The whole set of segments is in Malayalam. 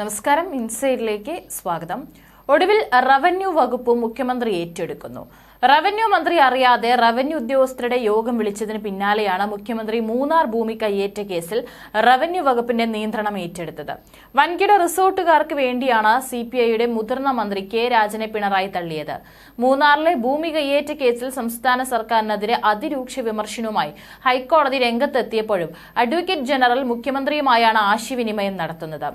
നമസ്കാരം. ഇൻസൈഡിലേക്ക് സ്വാഗതം. ഒടുവിൽ റവന്യൂ വകുപ്പ് മുഖ്യമന്ത്രി ഏറ്റെടുക്കുന്നു. റവന്യൂ മന്ത്രി അറിയാതെ റവന്യൂ ഉദ്യോഗസ്ഥരുടെ യോഗം വിളിച്ചതിന് പിന്നാലെയാണ് മുഖ്യമന്ത്രി മൂന്നാർ ഭൂമി കയ്യേറ്റ കേസിൽ റവന്യൂ വകുപ്പിന്റെ നിയന്ത്രണം ഏറ്റെടുത്തത്. വൻകിട റിസോർട്ടുകാർക്ക് വേണ്ടിയാണ് സി പി ഐയുടെ മുതിർന്ന മന്ത്രി കെ രാജനെ പിണറായി തള്ളിയത്. മൂന്നാറിലെ ഭൂമി കയ്യേറ്റ കേസിൽ സംസ്ഥാന സർക്കാരിനെതിരെ അതിരൂക്ഷ വിമർശനവുമായി ഹൈക്കോടതി രംഗത്തെത്തിയപ്പോഴും അഡ്വക്കേറ്റ് ജനറൽ മുഖ്യമന്ത്രിയുമായാണ് ആശയവിനിമയം നടത്തുന്നത്.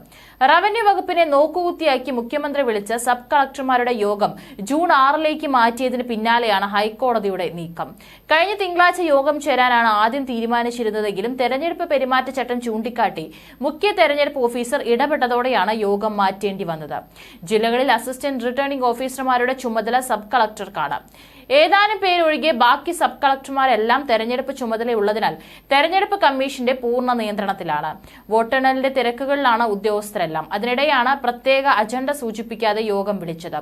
റവന്യൂ വകുപ്പിനെ നോക്കുകുത്തിയാക്കി മുഖ്യമന്ത്രി വിളിച്ച സബ് കളക്ടർമാരുടെ യോഗം ജൂൺ ആറിലേക്ക് മാറ്റിയതിന് പിന്നാലെയാണ് ഹൈക്കോടതിയുടെ നീക്കം. കഴിഞ്ഞ തിങ്കളാഴ്ച യോഗം ചേരാനാണ് ആദ്യം തീരുമാനിച്ചിരുന്നതെങ്കിലും തെരഞ്ഞെടുപ്പ് പെരുമാറ്റച്ചട്ടം ചൂണ്ടിക്കാട്ടി മുഖ്യ തെരഞ്ഞെടുപ്പ് ഓഫീസർ ഇടപെട്ടതോടെയാണ് യോഗം മാറ്റേണ്ടി വന്നത്. ജില്ലകളിൽ അസിസ്റ്റന്റ് റിട്ടേണിംഗ് ഓഫീസർമാരുടെ ചുമതല സബ് കളക്ടർക്കാണ് ഏതാനും പേരൊഴികെ ബാക്കി സബ് കളക്ടർമാരെല്ലാം തെരഞ്ഞെടുപ്പ് ചുമതലയുള്ളതിനാൽ തെരഞ്ഞെടുപ്പ് കമ്മീഷന്റെ പൂർണ നിയന്ത്രണത്തിലാണ്. വോട്ടെണ്ണലിന്റെ തിരക്കുകളിലാണ് ഉദ്യോഗസ്ഥരെല്ലാം. അതിനിടെയാണ് പ്രത്യേക അജണ്ട സൂചിപ്പിക്കാതെ യോഗം വിളിച്ചത്.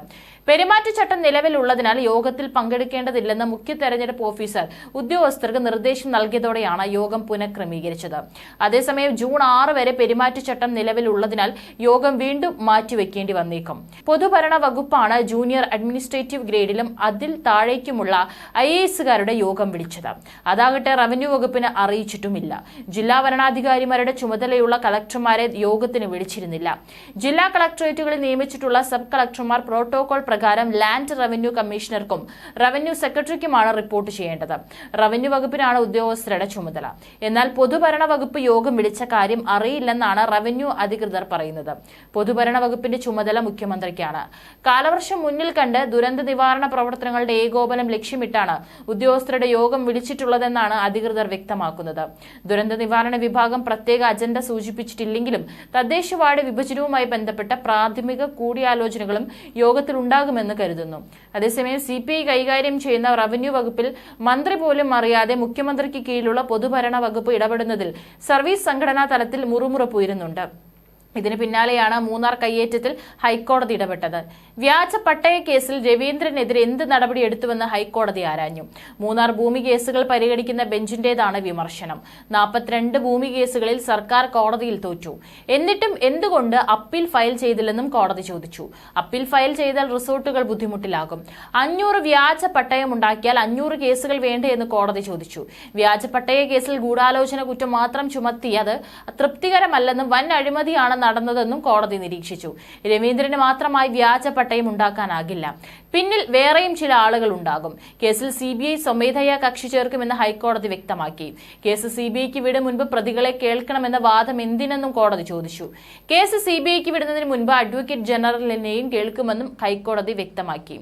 പെരുമാറ്റച്ചട്ടം നിലവിലുള്ളതിനാൽ യോഗത്തിൽ പങ്കെടുക്കേണ്ടതില്ലെന്ന് മുഖ്യ തെരഞ്ഞെടുപ്പ് ഓഫീസർ ഉദ്യോഗസ്ഥർക്ക് നിർദ്ദേശം നൽകിയതോടെയാണ് യോഗം പുനഃക്രമീകരിച്ചത്. അതേസമയം ജൂൺ ആറ് വരെ പെരുമാറ്റച്ചട്ടം നിലവിലുള്ളതിനാൽ യോഗം വീണ്ടും മാറ്റിവെക്കേണ്ടി വന്നേക്കും. പൊതുഭരണ വകുപ്പാണ് ജൂനിയർ അഡ്മിനിസ്ട്രേറ്റീവ് ഗ്രേഡിലും അതിൽ താഴേക്കുമുള്ള ഐ എസുകാരുടെ യോഗം വിളിച്ചത്. അതാകട്ടെ റവന്യൂ വകുപ്പിന് അറിയിച്ചിട്ടുമില്ല. ജില്ലാ ഭരണാധികാരിമാരുടെ ചുമതലയുള്ള കളക്ടർമാരെ യോഗത്തിന് വിളിച്ചിരുന്നില്ല. ജില്ലാ കളക്ടറേറ്റുകളിൽ നിയമിച്ചിട്ടുള്ള സബ് കളക്ടർമാർ പ്രോട്ടോകോൾ പ്രകാരം ലാൻഡ് റവന്യൂ കമ്മീഷണർക്കും റവന്യൂ സെക്രട്ടറിക്കുമാണ് റിപ്പോർട്ട് ചെയ്യേണ്ടത്. റവന്യൂ വകുപ്പിനാണ് ഉദ്യോഗസ്ഥരുടെ ചുമതല. എന്നാൽ പൊതുഭരണ വകുപ്പ് യോഗം വിളിച്ച കാര്യം അറിയില്ലെന്നാണ് റവന്യൂ അധികൃതർ പറയുന്നത്. പൊതുഭരണ വകുപ്പിന്റെ ചുമതല മുഖ്യമന്ത്രിക്കാണ്. കാലവർഷം മുന്നിൽ കണ്ട് ദുരന്ത നിവാരണ പ്രവർത്തനങ്ങളുടെ ഏകോപനം ലക്ഷ്യമിട്ടാണ് ഉദ്യോഗസ്ഥരുടെ യോഗം വിളിച്ചിട്ടുള്ളതെന്നാണ് അധികൃതർ വ്യക്തമാക്കുന്നത്. ദുരന്ത നിവാരണ വിഭാഗം പ്രത്യേക അജണ്ട സൂചിപ്പിച്ചിട്ടില്ലെങ്കിലും തദ്ദേശ വാർഡ് വിഭജനവുമായി ബന്ധപ്പെട്ട പ്രാഥമിക കൂടിയാലോചനകളും യോഗത്തിൽ ഉണ്ടാകുമെന്ന് കരുതുന്നു. അതേസമയം സി പി ഐ കൈകാര്യം ചെയ്യുന്ന റവന്യൂ വകുപ്പിൽ മന്ത്രി പോലും അറിയാതെ മുഖ്യമന്ത്രിക്ക് കീഴിലുള്ള പൊതുഭരണ വകുപ്പ് ഇടപെടുന്നതിൽ സർവീസ് സംഘടനാ തലത്തിൽ മുറുമുറ ഉയരുന്നുണ്ട്. ഇതിന് പിന്നാലെയാണ് മൂന്നാർ കയ്യേറ്റത്തിൽ ഹൈക്കോടതി ഇടപെട്ടത്. വ്യാജ പട്ടയ കേസിൽ രവീന്ദ്രനെതിരെ എന്ത് നടപടി എടുത്തുവെന്ന് ഹൈക്കോടതി ആരാഞ്ഞു. മൂന്നാർ ഭൂമി കേസുകൾ പരിഗണിക്കുന്ന ബെഞ്ചിന്റേതാണ് വിമർശനം. നാൽപ്പത്തിരണ്ട് ഭൂമി കേസുകളിൽ സർക്കാർ കോടതിയിൽ തോറ്റു. എന്നിട്ടും എന്തുകൊണ്ട് അപ്പീൽ ഫയൽ ചെയ്തില്ലെന്നും കോടതി ചോദിച്ചു. അപ്പീൽ ഫയൽ ചെയ്താൽ റിസോർട്ടുകൾ ബുദ്ധിമുട്ടിലാകും. അഞ്ഞൂറ് വ്യാജ പട്ടയം ഉണ്ടാക്കിയാൽ അഞ്ഞൂറ് കേസുകൾ വേണ്ടേ കോടതി ചോദിച്ചു. വ്യാജ പട്ടയ കേസിൽ ഗൂഢാലോചന കുറ്റം മാത്രം ചുമത്തി അത് തൃപ്തികരമല്ലെന്നും വൻ അഴിമതിയാണ് നടന്നതെന്നും കോടതി നിരീക്ഷിച്ചു. രവീന്ദ്രന് മാത്രമായി വ്യാജ പട്ടയം ഉണ്ടാക്കാനാകില്ല. പിന്നിൽ വേറെയും ചില ആളുകൾ ഉണ്ടാകും. കേസിൽ സി ബി ഐ സ്വമേധയാ കക്ഷി ചേർക്കുമെന്ന് ഹൈക്കോടതി വ്യക്തമാക്കി. കേസ് സി ബി ഐക്ക് വിടും മുൻപ് പ്രതികളെ കേൾക്കണമെന്ന വാദം എന്തിനെന്നും കോടതി ചോദിച്ചു. കേസ് സി ബി ഐക്ക് വിടുന്നതിന് മുൻപ് അഡ്വക്കേറ്റ് ജനറലിനെയും കേൾക്കുമെന്നും ഹൈക്കോടതി വ്യക്തമാക്കി.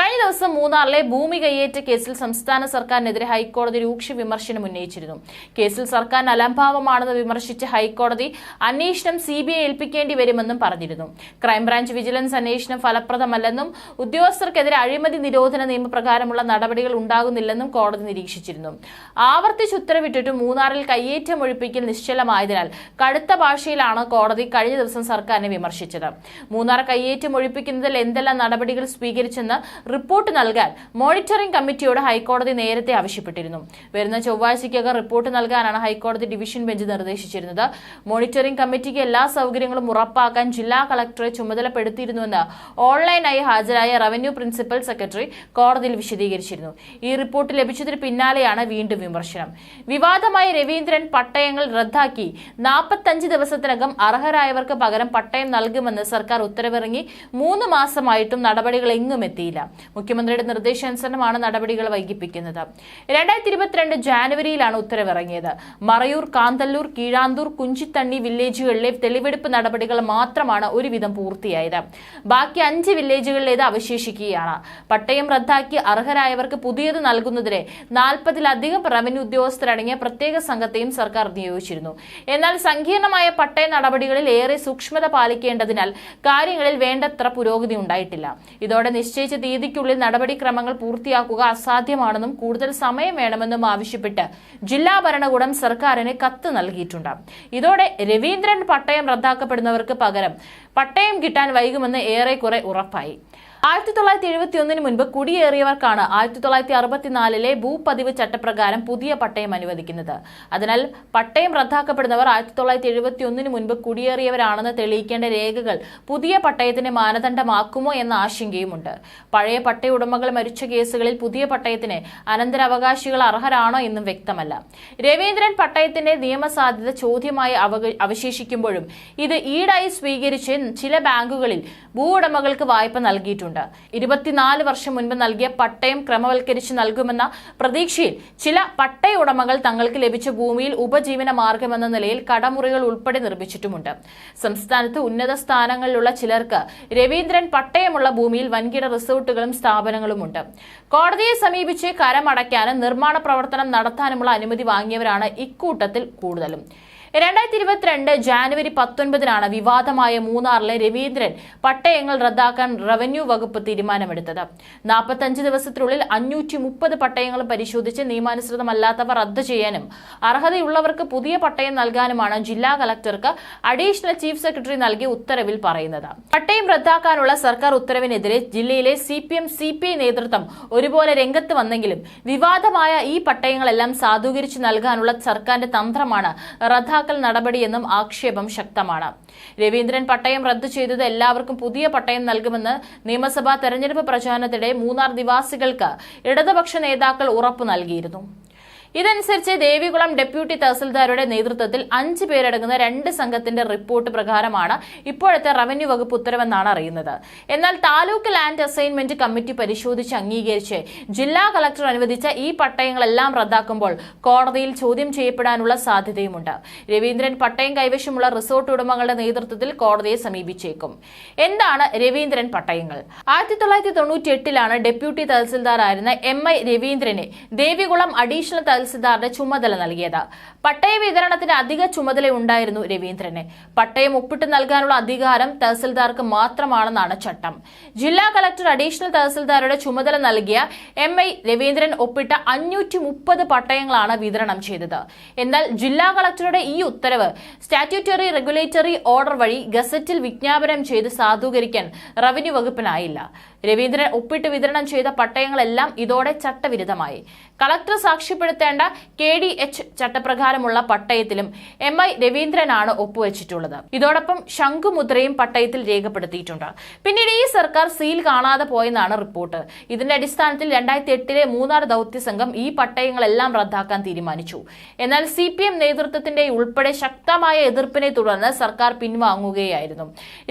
കഴിഞ്ഞ ദിവസം മൂന്നാറിലെ ഭൂമി കയ്യേറ്റ കേസിൽ സംസ്ഥാന സർക്കാരിനെതിരെ ഹൈക്കോടതി രൂക്ഷ വിമർശനം ഉന്നയിച്ചിരുന്നു. കേസിൽ സർക്കാർ അലംഭാവമാണെന്ന് വിമർശിച്ച് ഹൈക്കോടതി അന്വേഷണം സി ബി ഐ ഏൽപ്പിക്കേണ്ടി വരുമെന്നും പറഞ്ഞിരുന്നു. ക്രൈംബ്രാഞ്ച് വിജിലൻസ് അന്വേഷണം ഫലപ്രദമല്ലെന്നും ഉദ്യോഗസ്ഥർക്കെതിരെ അഴിമതി നിരോധന നിയമപ്രകാരമുള്ള നടപടികൾ ഉണ്ടാകുന്നില്ലെന്നും കോടതി നിരീക്ഷിച്ചിരുന്നു. ആവർത്തിച്ച് ഉത്തരവിട്ടിട്ടും മൂന്നാറിൽ കയ്യേറ്റം ഒഴിപ്പിക്കൽ നിശ്ചലമായതിനാൽ കടുത്ത ഭാഷയിലാണ് കോടതി കഴിഞ്ഞ ദിവസം സർക്കാരിനെ വിമർശിച്ചത്. മൂന്നാർ കയ്യേറ്റം ഒഴിപ്പിക്കുന്നതിൽ എന്തെല്ലാം നടപടികൾ സ്വീകരിച്ചെന്ന് റിപ്പോർട്ട് നൽകാൻ മോണിറ്ററിംഗ് കമ്മിറ്റിയോട് ഹൈക്കോടതി നേരത്തെ ആവശ്യപ്പെട്ടിരുന്നു. വരുന്ന ചൊവ്വാഴ്ചയ്ക്കകം റിപ്പോർട്ട് നൽകാനാണ് ഹൈക്കോടതി ഡിവിഷൻ ബെഞ്ച് നിർദ്ദേശിച്ചിരുന്നത്. മോണിറ്ററിംഗ് കമ്മിറ്റിക്ക് എല്ലാ സൗകര്യങ്ങളും ഉറപ്പാക്കാൻ ജില്ലാ കളക്ടറെ ചുമതലപ്പെടുത്തിയിരുന്നുവെന്ന് ഓൺലൈനായി ഹാജരായ റവന്യൂ പ്രിൻസിപ്പൽ സെക്രട്ടറി കോടതിയിൽ വിശദീകരിച്ചിരുന്നു. ഈ റിപ്പോർട്ട് ലഭിച്ചതിന് പിന്നാലെയാണ് വീണ്ടും വിമർശനം. വിവാദമായ രവീന്ദ്രൻ പട്ടയങ്ങൾ റദ്ദാക്കി. നാൽപ്പത്തഞ്ച് ദിവസത്തിനകം അർഹരായവർക്ക് പകരം പട്ടയം നൽകുമെന്ന് സർക്കാർ ഉത്തരവിറങ്ങി. മൂന്ന് മാസമായിട്ടും നടപടികൾ എങ്ങും എത്തിയില്ല. മുഖ്യമന്ത്രിയുടെ നിർദ്ദേശാനുസരണമാണ് നടപടികൾ വൈകിപ്പിക്കുന്നത്. രണ്ടായിരത്തി ഇരുപത്തിരണ്ട് ജാനുവരിയിലാണ് ഉത്തരവിറങ്ങിയത്. മറയൂർ കാന്തല്ലൂർ കീഴാന്തൂർ കുഞ്ചിത്തണ്ണി വില്ലേജുകളിലെ തെളിവെടുപ്പ് നടപടികൾ മാത്രമാണ് ഒരുവിധം പൂർത്തിയായത്. ബാക്കി അഞ്ച് വില്ലേജുകളിലേത് അവശേഷിക്കുകയാണ്. പട്ടയം റദ്ദാക്കി അർഹരായവർക്ക് പുതിയത് നൽകുന്നതിന് നാൽപ്പതിലധികം റവന്യൂ ഉദ്യോഗസ്ഥരടങ്ങിയ പ്രത്യേക സംഘത്തെയും സർക്കാർ നിയോഗിച്ചിരുന്നു. എന്നാൽ സങ്കീർണമായ പട്ടയ നടപടികളിൽ ഏറെ സൂക്ഷ്മത പാലിക്കേണ്ടതിനാൽ കാര്യങ്ങളിൽ വേണ്ടത്ര പുരോഗതി ഉണ്ടായിട്ടില്ല. ഇതോടെ നിശ്ചയിച്ച തീയതിക്കുള്ളിൽ നടപടിക്രമങ്ങൾ പൂർത്തിയാക്കുക അസാധ്യമാണെന്നും കൂടുതൽ സമയം വേണമെന്നും ആവശ്യപ്പെട്ട് ജില്ലാ ഭരണകൂടം സർക്കാരിന് കത്ത് നൽകിയിട്ടുണ്ട്. ഇതോടെ രവീന്ദ്രൻ പട്ടയം റദ്ദാക്കപ്പെടുന്നവർക്ക് പകരം പട്ടയം കിട്ടാൻ വൈകുമെന്ന് ഏറെക്കുറെ ഉറപ്പായി. ആയിരത്തി തൊള്ളായിരത്തി എഴുപത്തി ഒന്നിന് മുൻപ് കുടിയേറിയവർക്കാണ് ആയിരത്തി തൊള്ളായിരത്തി അറുപത്തിനാലിലെ ഭൂപതിവ് ചട്ടപ്രകാരം പുതിയ പട്ടയം അനുവദിക്കുന്നത്. അതിനാൽ പട്ടയം റദ്ദാക്കപ്പെടുന്നവർ ആയിരത്തി തൊള്ളായിരത്തി എഴുപത്തി ഒന്നിന് മുൻപ് കുടിയേറിയവരാണെന്ന് തെളിയിക്കേണ്ട രേഖകൾ പുതിയ പട്ടയത്തിന് മാനദണ്ഡമാക്കുമോ എന്ന ആശങ്കയുമുണ്ട്. പഴയ പട്ടയ ഉടമകൾ മരിച്ച കേസുകളിൽ പുതിയ പട്ടയത്തിന് അനന്തരാവകാശികൾ അർഹരാണോ എന്നും വ്യക്തമല്ല. രവീന്ദ്രൻ പട്ടയത്തിന്റെ നിയമസാധ്യത ചോദ്യമായി അവശേഷിക്കുമ്പോഴും ഇത് ഈടായി സ്വീകരിച്ച് ചില ബാങ്കുകളിൽ ഭൂ ഉടമകൾക്ക് വായ്പ നൽകിയിട്ടുണ്ട്. ഇരുപത്തിനാല് വർഷം മുൻപ് നൽകിയ പട്ടയം ക്രമവൽക്കരിച്ച് നൽകുമെന്ന പ്രതീക്ഷയിൽ ചില പട്ടയ ഉടമകൾ തങ്ങൾക്ക് ലഭിച്ച ഭൂമിയിൽ ഉപജീവന മാർഗമെന്ന നിലയിൽ കടമുറികൾ ഉൾപ്പെടെ നിർമ്മിച്ചിട്ടുമുണ്ട്. സംസ്ഥാനത്ത് ഉന്നത സ്ഥാനങ്ങളിലുള്ള ചിലർക്ക് രവീന്ദ്രൻ പട്ടയമുള്ള ഭൂമിയിൽ വൻകിട റിസോർട്ടുകളും സ്ഥാപനങ്ങളുമുണ്ട്. കോടതിയെ സമീപിച്ച് കരമടയ്ക്കാനും നിർമ്മാണ പ്രവർത്തനം നടത്താനുമുള്ള അനുമതി വാങ്ങിയവരാണ് ഇക്കൂട്ടത്തിൽ കൂടുതലും. രണ്ടായിരത്തി ഇരുപത്തിരണ്ട് ജാനുവരി പത്തൊൻപതിനാണ് വിവാദമായ മൂന്നാറിലെ രവീന്ദ്രൻ പട്ടയങ്ങൾ റദ്ദാക്കാൻ റവന്യൂ വകുപ്പ് തീരുമാനമെടുത്തത്. നാൽപ്പത്തഞ്ച് ദിവസത്തിനുള്ളിൽ അഞ്ഞൂറ്റി മുപ്പത് പട്ടയങ്ങൾ പരിശോധിച്ച് നിയമാനുസൃതമല്ലാത്തവ റദ്ദ് ചെയ്യാനും അർഹതയുള്ളവർക്ക് പുതിയ പട്ടയം നൽകാനുമാണ് ജില്ലാ കളക്ടർക്ക് അഡീഷണൽ ചീഫ് സെക്രട്ടറി നൽകിയ ഉത്തരവിൽ പറയുന്നത്. പട്ടയം റദ്ദാക്കാനുള്ള സർക്കാർ ഉത്തരവിനെതിരെ ജില്ലയിലെ C P M C P I നേതൃത്വം ഒരുപോലെ രംഗത്ത് വന്നെങ്കിലും വിവാദമായ ഈ പട്ടയങ്ങളെല്ലാം സാധൂകരിച്ച് നൽകാനുള്ള സർക്കാരിന്റെ തന്ത്രമാണ് റദ്ദാക്കൽ നടപടിയെന്നും ആക്ഷേപം ശക്തമാണ്. രവീന്ദ്രൻ പട്ടയം റദ്ദു ചെയ്തത് എല്ലാവർക്കും പുതിയ പട്ടയം നൽകുമെന്ന് നിയമസഭാ തെരഞ്ഞെടുപ്പ് പ്രചാരണത്തിനിടെ മൂന്നാർ നിവാസികൾക്ക് ഇടതുപക്ഷ നേതാക്കൾ ഉറപ്പു നൽകിയിരുന്നു. ഇതനുസരിച്ച് ദേവികുളം ഡെപ്യൂട്ടി തഹസിൽദാരുടെ നേതൃത്വത്തിൽ അഞ്ച് പേരടങ്ങുന്ന രണ്ട് സംഘത്തിന്റെ റിപ്പോർട്ട് പ്രകാരമാണ് ഇപ്പോഴത്തെ റവന്യൂ വകുപ്പ് ഉത്തരവെന്നാണ് അറിയുന്നത്. എന്നാൽ താലൂക്ക് ലാൻഡ് അസൈൻമെന്റ് കമ്മിറ്റി പരിശോധിച്ച് അംഗീകരിച്ച് ജില്ലാ കളക്ടർ അനുവദിച്ച ഈ പട്ടയങ്ങളെല്ലാം റദ്ദാക്കുമ്പോൾ കോടതിയിൽ ചോദ്യം ചെയ്യപ്പെടാനുള്ള സാധ്യതയുമുണ്ട്. രവീന്ദ്രൻ പട്ടയം കൈവശമുള്ള റിസോർട്ട് ഉടമകളുടെ നേതൃത്വത്തിൽ കോടതിയെ സമീപിച്ചേക്കും. എന്താണ് രവീന്ദ്രൻ പട്ടയങ്ങൾ? ആയിരത്തി തൊള്ളായിരത്തി തൊണ്ണൂറ്റി എട്ടിലാണ് ഡെപ്യൂട്ടി തഹസിൽദാറായിരുന്ന എം ഐ രവീന്ദ്രനെ ദേവികുളം അഡീഷണൽ തഹസിൽദാറുടെ ചുമതല നൽകിയത്. പട്ടയ വിതരണത്തിന് അധിക ചുമതല ഉണ്ടായിരുന്നു രവീന്ദ്രന്. പട്ടയം ഒപ്പിട്ട് നൽകാനുള്ള അധികാരം തഹസിൽദാർക്ക് മാത്രമാണെന്നാണ് ചട്ടം. ജില്ലാ കളക്ടർ അഡീഷണൽ തഹസിൽദാരുടെ ചുമതല നൽകിയ എം ഐ രവീന്ദ്രൻ ഒപ്പിട്ട അഞ്ഞൂറ്റി മുപ്പത് പട്ടയങ്ങളാണ് വിതരണം ചെയ്തത്. എന്നാൽ ജില്ലാ കളക്ടറുടെ ഈ ഉത്തരവ് സ്റ്റാറ്റ്യൂട്ടറി റെഗുലേറ്ററി ഓർഡർ വഴി ഗസറ്റിൽ വിജ്ഞാപനം ചെയ്ത് സാധൂകരിക്കാൻ റവന്യൂ വകുപ്പിനായില്ല. രവീന്ദ്രൻ ഒപ്പിട്ട് വിതരണം ചെയ്ത പട്ടയങ്ങളെല്ലാം ഇതോടെ ചട്ടവിരുദ്ധമായി. കളക്ടർ സാക്ഷ്യപ്പെടുത്തേണ്ട കെ ഡി എച്ച് ചട്ടപ്രകാരമുള്ള പട്ടയത്തിലും എം ഐ രവീന്ദ്രനാണ് ഒപ്പുവെച്ചിട്ടുള്ളത്. ഇതോടൊപ്പം ശംഖുമുദ്രയും പട്ടയത്തിൽ രേഖപ്പെടുത്തിയിട്ടുണ്ട്. പിന്നീട് ഈ സർക്കാർ സീൽ കാണാതെ പോയെന്നാണ് റിപ്പോർട്ട്. ഇതിന്റെ അടിസ്ഥാനത്തിൽ രണ്ടായിരത്തി എട്ടിലെ മൂന്നാർ ദൗത്യ സംഘം ഈ പട്ടയങ്ങളെല്ലാം റദ്ദാക്കാൻ തീരുമാനിച്ചു. എന്നാൽ സി പി എം നേതൃത്വത്തിന്റെ ഉൾപ്പെടെ ശക്തമായ എതിർപ്പിനെ തുടർന്ന് സർക്കാർ പിൻവാങ്ങുകയായിരുന്നു.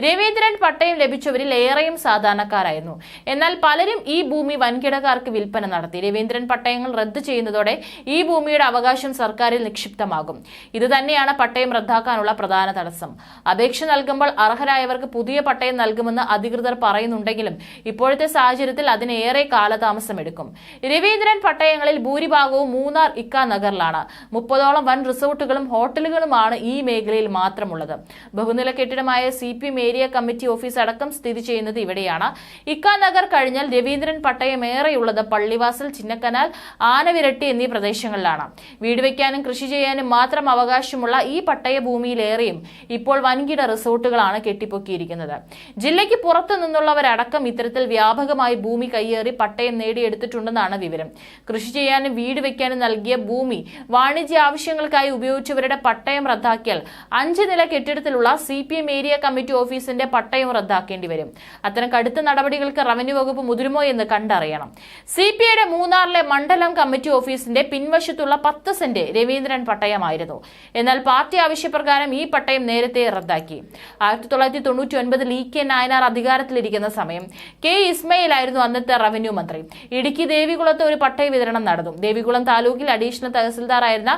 രവീന്ദ്രൻ പട്ടയം ലഭിച്ചവരിൽ ഏറെയും സാധാരണക്കാരായിരുന്നു. എന്നാൽ പലരും ഈ ഭൂമി വൻകിടക്കാർക്ക് വിൽപ്പന നടത്തി. രവീന്ദ്രൻ പട്ടയങ്ങൾ റദ്ദു ചെയ്യുന്നതോടെ ഈ ഭൂമിയുടെ അവകാശം സർക്കാരിൽ നിക്ഷിപ്തമാകും. ഇത് തന്നെയാണ് പട്ടയം റദ്ദാക്കാനുള്ള പ്രധാന തടസ്സം. അപേക്ഷ നൽകുമ്പോൾ അർഹരായവർക്ക് പുതിയ പട്ടയം നൽകുമെന്ന് അധികൃതർ പറയുന്നുണ്ടെങ്കിലും ഇപ്പോഴത്തെ സാഹചര്യത്തിൽ അതിനേറെ കാലതാമസമെടുക്കും രവീന്ദ്രൻ പട്ടയങ്ങളിൽ ഭൂരിഭാഗവും മൂന്നാർ ഇക്ക നഗറിലാണ്. മുപ്പതോളം വൻ റിസോർട്ടുകളും ഹോട്ടലുകളുമാണ് ഈ മേഖലയിൽ മാത്രമുള്ളത്. ബഹുനില കെട്ടിടമായ സി ഏരിയ കമ്മിറ്റി ഓഫീസ് അടക്കം സ്ഥിതി ചെയ്യുന്നത് ഇവിടെയാണ്. ഇക്ക നഗർ കഴിഞ്ഞാൽ രവീന്ദ്രൻ പട്ടയം ഏറെയുള്ളത് പള്ളിവാസൽ ചിന്നക്കനാൽ ആനവിരട്ടി എന്നീ പ്രദേശങ്ങളിലാണ്. വീട് വയ്ക്കാനും കൃഷി ചെയ്യാനും മാത്രം അവകാശമുള്ള ഈ പട്ടയ ഭൂമിയിലേറെയും ഇപ്പോൾ വൻകിട റിസോർട്ടുകളാണ് കെട്ടിപ്പൊക്കിയിരിക്കുന്നത്. ജില്ലയ്ക്ക് പുറത്തു നിന്നുള്ളവരടക്കം ഇത്തരത്തിൽ വ്യാപകമായി ഭൂമി കയ്യേറി പട്ടയം നേടിയെടുത്തിട്ടുണ്ടെന്നാണ് വിവരം. കൃഷി ചെയ്യാനും വീട് വയ്ക്കാനും നൽകിയ ഭൂമി വാണിജ്യ ആവശ്യങ്ങൾക്കായി ഉപയോഗിച്ചവരുടെ പട്ടയം റദ്ദാക്കിയാൽ അഞ്ച് നില കെട്ടിടത്തിലുള്ള സി ഏരിയ കമ്മിറ്റി ഓഫീസിന്റെ പട്ടയം റദ്ദാക്കേണ്ടി വരും. അത്തരം കടുത്ത നടപടികൾക്ക് റവന്യൂ വകുപ്പ് മുതിരുമോ എന്ന് കണ്ടറിയണം. സി പി ഐയുടെ മൂന്നാറിലെ മണ്ഡലം കമ്മിറ്റി ഓഫീസിന്റെ പിൻവശത്തുള്ള പത്ത് സെന്റ് രവീന്ദ്രൻ പട്ടയമായിരുന്നു. എന്നാൽ പാർട്ടി ആവശ്യപ്രകാരം ഈ പട്ടയം നേരത്തെ റദ്ദാക്കി. ആയിരത്തി തൊള്ളായിരത്തി തൊണ്ണൂറ്റി ഒൻപതിൽ ഇ കെ നായനാർ അധികാരത്തിലിരിക്കുന്ന സമയം കെ ഇസ്മയിൽ ആയിരുന്നു അന്നത്തെ റവന്യൂ മന്ത്രി. ഇടുക്കി ദേവികുളത്ത് ഒരു പട്ടയ വിതരണം നടന്നു. ദേവികുളം താലൂക്കിൽ അഡീഷണൽ തഹസിൽദാറായിരുന്ന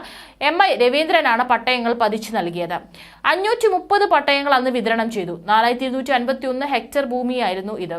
എം ഐ രവീന്ദ്രനാണ് പട്ടയങ്ങൾ പതിച്ചു നൽകിയത്. അഞ്ഞൂറ്റി മുപ്പത് പട്ടയങ്ങൾ അന്ന് വിതരണം ചെയ്തു. നാലായിരത്തി ഇരുന്നൂറ്റി അൻപത്തി ഒന്ന് ഹെക്ടർ ഭൂമിയായിരുന്നു ഇത്.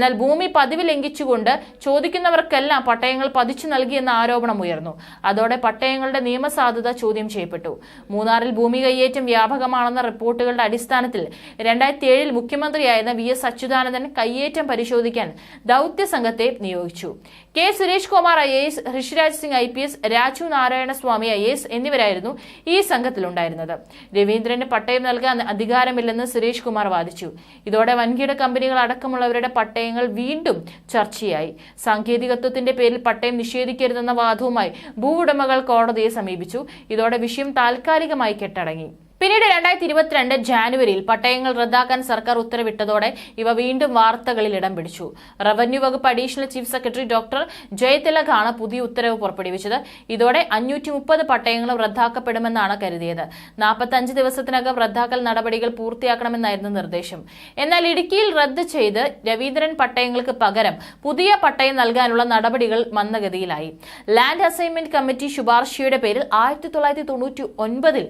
എന്നാൽ ഭൂമി പതിവ് ലംഘിച്ചുകൊണ്ട് ചോദിക്കുന്നവർക്കെല്ലാം പട്ടയങ്ങൾ പതിച്ചു നൽകിയെന്ന ആരോപണം ഉയർന്നു. അതോടെ പട്ടയങ്ങളുടെ നിയമസാധുത ചോദ്യം ചെയ്യപ്പെട്ടു. മൂന്നാറിൽ ഭൂമി കയ്യേറ്റം വ്യാപകമാണെന്ന റിപ്പോർട്ടുകളുടെ അടിസ്ഥാനത്തിൽ രണ്ടായിരത്തി ഏഴിൽ മുഖ്യമന്ത്രിയായിരുന്ന വി എസ് അച്യുതാനന്ദൻ കയ്യേറ്റം പരിശോധിക്കാൻ ദൗത്യ സംഘത്തെ നിയോഗിച്ചു. K Suresh Kumar I S Rishiraj Singh I P S Raju Narayana Swamy I S എന്നിവരായിരുന്നു ഈ സംഘത്തിലുണ്ടായിരുന്നത്. രവീന്ദ്രന് പട്ടയം നൽകാൻ അധികാരമില്ലെന്ന് സുരേഷ് കുമാർ വാദിച്ചു. ഇതോടെ വൻകിട കമ്പനികൾ അടക്കമുള്ളവരുടെ പട്ടയങ്ങൾ വീണ്ടും ചർച്ചയായി. സാങ്കേതികത്വത്തിന്റെ പേരിൽ പട്ടയം നിഷേധിക്കരുതെന്ന വാദവുമായി ഭൂ ഉടമകൾ കോടതിയെ സമീപിച്ചു. ഇതോടെ വിഷയം താൽക്കാലികമായി കെട്ടടങ്ങി. പിന്നീട് രണ്ടായിരത്തി ഇരുപത്തിരണ്ട് ജാനുവരിയിൽ പട്ടയങ്ങൾ റദ്ദാക്കാൻ സർക്കാർ ഉത്തരവിട്ടതോടെ ഇവ വീണ്ടും വാർത്തകളിൽ ഇടം പിടിച്ചു. റവന്യൂ വകുപ്പ് അഡീഷണൽ ചീഫ് സെക്രട്ടറി ഡോക്ടർ ജയതിലകാണ് പുതിയ ഉത്തരവ് പുറപ്പെടുവിച്ചത്. ഇതോടെ അഞ്ഞൂറ്റി മുപ്പത് പട്ടയങ്ങളും റദ്ദാക്കപ്പെടുമെന്നാണ് കരുതിയത്. നാൽപ്പത്തഞ്ച് ദിവസത്തിനകം റദ്ദാക്കൽ നടപടികൾ പൂർത്തിയാക്കണമെന്നായിരുന്നു നിർദ്ദേശം. എന്നാൽ ഇടുക്കിയിൽ റദ്ദ് ചെയ്ത് രവീന്ദ്രൻ പട്ടയങ്ങൾക്ക് പകരം പുതിയ പട്ടയം നൽകാനുള്ള നടപടികൾ മന്ദഗതിയിലായി. ലാൻഡ് അസൈൻമെന്റ് കമ്മിറ്റി ശുപാർശയുടെ പേരിൽ ആയിരത്തി തൊള്ളായിരത്തി തൊണ്ണൂറ്റി ഒൻപതിൽ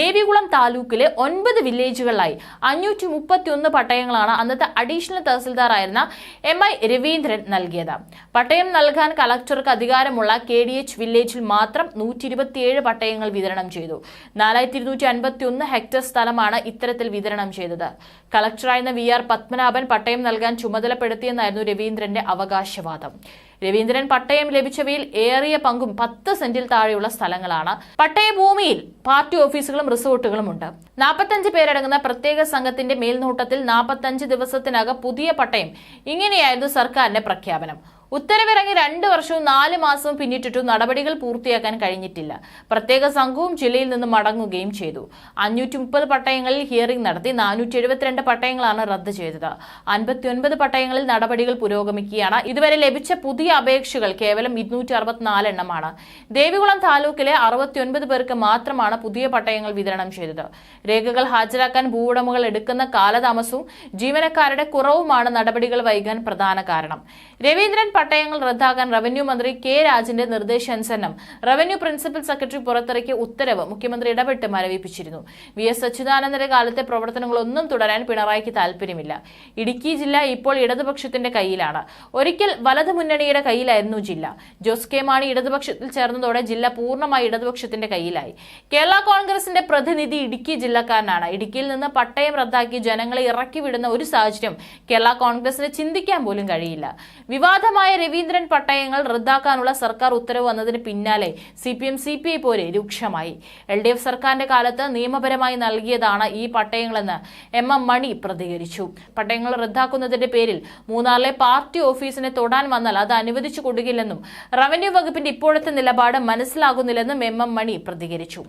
ദേവികുളം താലൂക്കിലെ ഒൻപത് വില്ലേജുകളിലായി. അഞ്ഞൂറ്റി മുപ്പത്തി ഒന്ന് പട്ടയങ്ങളാണ് അന്നത്തെ അഡീഷണൽ തഹസിൽദാറായിരുന്ന എം ഐ രവീന്ദ്രൻ നൽകിയത്. പട്ടയം നൽകാൻ കളക്ടർക്ക് അധികാരമുള്ള കെ ഡി എച്ച് വില്ലേജിൽ മാത്രം നൂറ്റി ഇരുപത്തിയേഴ് പട്ടയങ്ങൾ വിതരണം ചെയ്തു. നാലായിരത്തി ഇരുന്നൂറ്റി അൻപത്തി ഒന്ന് ഹെക്ടർ സ്ഥലമാണ് ഇത്തരത്തിൽ വിതരണം ചെയ്തത്. കളക്ടറായിരുന്ന വി ആർ പത്മനാഭൻ പട്ടയം നൽകാൻ ചുമതലപ്പെടുത്തിയെന്നായിരുന്നു രവീന്ദ്രന്റെ അവകാശവാദം. രവീന്ദ്രൻ പട്ടയം ലഭിച്ചവയിൽ ഏറിയ പങ്കും പത്ത് സെന്റിൽ താഴെയുള്ള സ്ഥലങ്ങളാണ്. പട്ടയ ഭൂമിയിൽ പാർട്ടി ഓഫീസുകളും റിസോർട്ടുകളും ഉണ്ട്. നാൽപ്പത്തഞ്ച് പേരടങ്ങുന്ന പ്രത്യേക സംഘത്തിന്റെ മേൽനോട്ടത്തിൽ നാൽപ്പത്തഞ്ച് ദിവസത്തിനകം പുതിയ പട്ടയം ഇങ്ങനെയായിരുന്നു സർക്കാരിന്റെ പ്രഖ്യാപനം. ഉത്തരവിറങ്ങി രണ്ട് വർഷവും നാല് മാസവും പിന്നിട്ടിട്ടും നടപടികൾ പൂർത്തിയാക്കാൻ കഴിഞ്ഞിട്ടില്ല. പ്രത്യേക സംഘവും ജില്ലയിൽ നിന്ന് മടങ്ങുകയും ചെയ്തു. അഞ്ഞൂറ്റി മുപ്പത് പട്ടയങ്ങളിൽ ഹിയറിംഗ് നടത്തി നാനൂറ്റി എഴുപത്തിരണ്ട് പട്ടയങ്ങളാണ് റദ്ദ് ചെയ്തത്. അൻപത്തിയൊൻപത് പട്ടയങ്ങളിൽ നടപടികൾ പുരോഗമിക്കുകയാണ്. ഇതുവരെ ലഭിച്ച പുതിയ അപേക്ഷകൾ കേവലം ഇരുന്നൂറ്റി അറുപത്തിനാല് എണ്ണമാണ്. ദേവികുളം താലൂക്കിലെ അറുപത്തിയൊൻപത് പേർക്ക് മാത്രമാണ് പുതിയ പട്ടയങ്ങൾ വിതരണം ചെയ്തത്. രേഖകൾ ഹാജരാക്കാൻ ഭൂവുടമകൾ എടുക്കുന്ന കാലതാമസവും ജീവനക്കാരുടെ കുറവുമാണ് നടപടികൾ വൈകാൻ പ്രധാന കാരണം. രവീന്ദ്രൻ പട്ടയങ്ങൾ റദ്ദാക്കാൻ റവന്യൂ മന്ത്രി കെ രാജന്റെ നിർദ്ദേശാനുസരണം. റവന്യൂ പ്രിൻസിപ്പൽ സെക്രട്ടറി പുറത്തിറക്കിയ ഉത്തരവ് മുഖ്യമന്ത്രി ഇടപെട്ട് മരവിപ്പിച്ചിരുന്നു. വി എസ് അച്യുതാനന്ദന്റെ കാലത്തെ പ്രവർത്തനങ്ങളൊന്നും തുടരാൻ പിണറായിക്ക് താല്പര്യമില്ല ഇടുക്കി ജില്ല ഇപ്പോൾ ഇടതുപക്ഷത്തിന്റെ കയ്യിലാണ്. ഒരിക്കൽ വലതു മുന്നണിയുടെ കയ്യിലായിരുന്നു ജില്ല. ജോസ് കെ മാണി ഇടതുപക്ഷത്തിൽ ചേർന്നതോടെ ജില്ല പൂർണമായി ഇടതുപക്ഷത്തിന്റെ കയ്യിലായി. കേരള കോൺഗ്രസിന്റെ പ്രതിനിധി ഇടുക്കി ജില്ലക്കാരനാണ്. ഇടുക്കിയിൽ നിന്ന് പട്ടയം റദ്ദാക്കി ജനങ്ങളെ ഇറക്കി വിടുന്ന ഒരു സാഹചര്യം കേരള കോൺഗ്രസിന് ചിന്തിക്കാൻ പോലും കഴിയില്ല. വിവാദമായ രവീന്ദ്രൻ പട്ടയങ്ങൾ റദ്ദാക്കാനുള്ള സർക്കാർ ഉത്തരവ് വന്നതിന് പിന്നാലെ C P M C P I പോരെ രൂക്ഷമായി. എൽ ഡി എഫ് സർക്കാരിന്റെ കാലത്ത് നിയമപരമായി നൽകിയതാണ് ഈ പട്ടയങ്ങളെന്ന് എം എം മണി പ്രതികരിച്ചു. പട്ടയങ്ങൾ റദ്ദാക്കുന്നതിന്റെ പേരിൽ മൂന്നാറിലെ പാർട്ടി ഓഫീസിനെ തൊടാൻ വന്നാൽ അത് അനുവദിച്ചു കൊടുക്കില്ലെന്നും റവന്യൂ വകുപ്പിന്റെ ഇപ്പോഴത്തെ നിലപാട് മനസ്സിലാകുന്നില്ലെന്നും എം എം മണി പ്രതികരിച്ചു.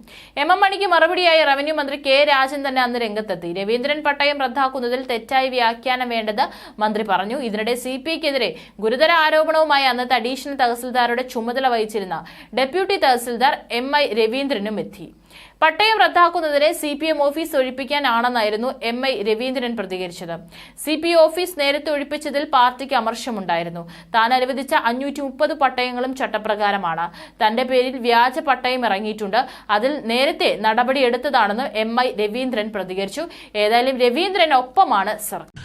എം എം മണിക്ക് മറുപടിയായി റവന്യൂ മന്ത്രി കെ രാജൻ തന്നെ അന്ന് രംഗത്തെത്തി. രവീന്ദ്രൻ പട്ടയം റദ്ദാക്കുന്നതിൽ തെറ്റായി വ്യാഖ്യാനം വേണ്ടത് മന്ത്രി പറഞ്ഞു. ഇതിനിടെ സി പി ഐക്കെതിരെ ഗുരുതര ആരോപണവുമായി അന്നത്തെ അഡീഷണൽ തഹസിൽദാരുടെ ചുമതല വഹിച്ചിരുന്ന ഡെപ്യൂട്ടി തഹസിൽദാർ എം ഐ രവീന്ദ്രനും എത്തി. പട്ടയം റദ്ദാക്കുന്നതിനെ സി പി എം ഓഫീസ് ഒഴിപ്പിക്കാനാണെന്നായിരുന്നു എം ഐ രവീന്ദ്രൻ പ്രതികരിച്ചത്. സി പി ഓഫീസ് നേരത്തെ ഒഴിപ്പിച്ചതിൽ പാർട്ടിക്ക് അമർഷമുണ്ടായിരുന്നു താൻ അനുവദിച്ച അഞ്ഞൂറ്റി മുപ്പത് പട്ടയങ്ങളും ചട്ടപ്രകാരമാണ്. തന്റെ പേരിൽ വ്യാജ പട്ടയം ഇറങ്ങിയിട്ടുണ്ട്. അതിൽ നേരത്തെ നടപടിയെടുത്തതാണെന്ന് എം ഐ രവീന്ദ്രൻ പ്രതികരിച്ചു. ഏതായാലും രവീന്ദ്രൻ ഒപ്പമാണ് സർക്കാർ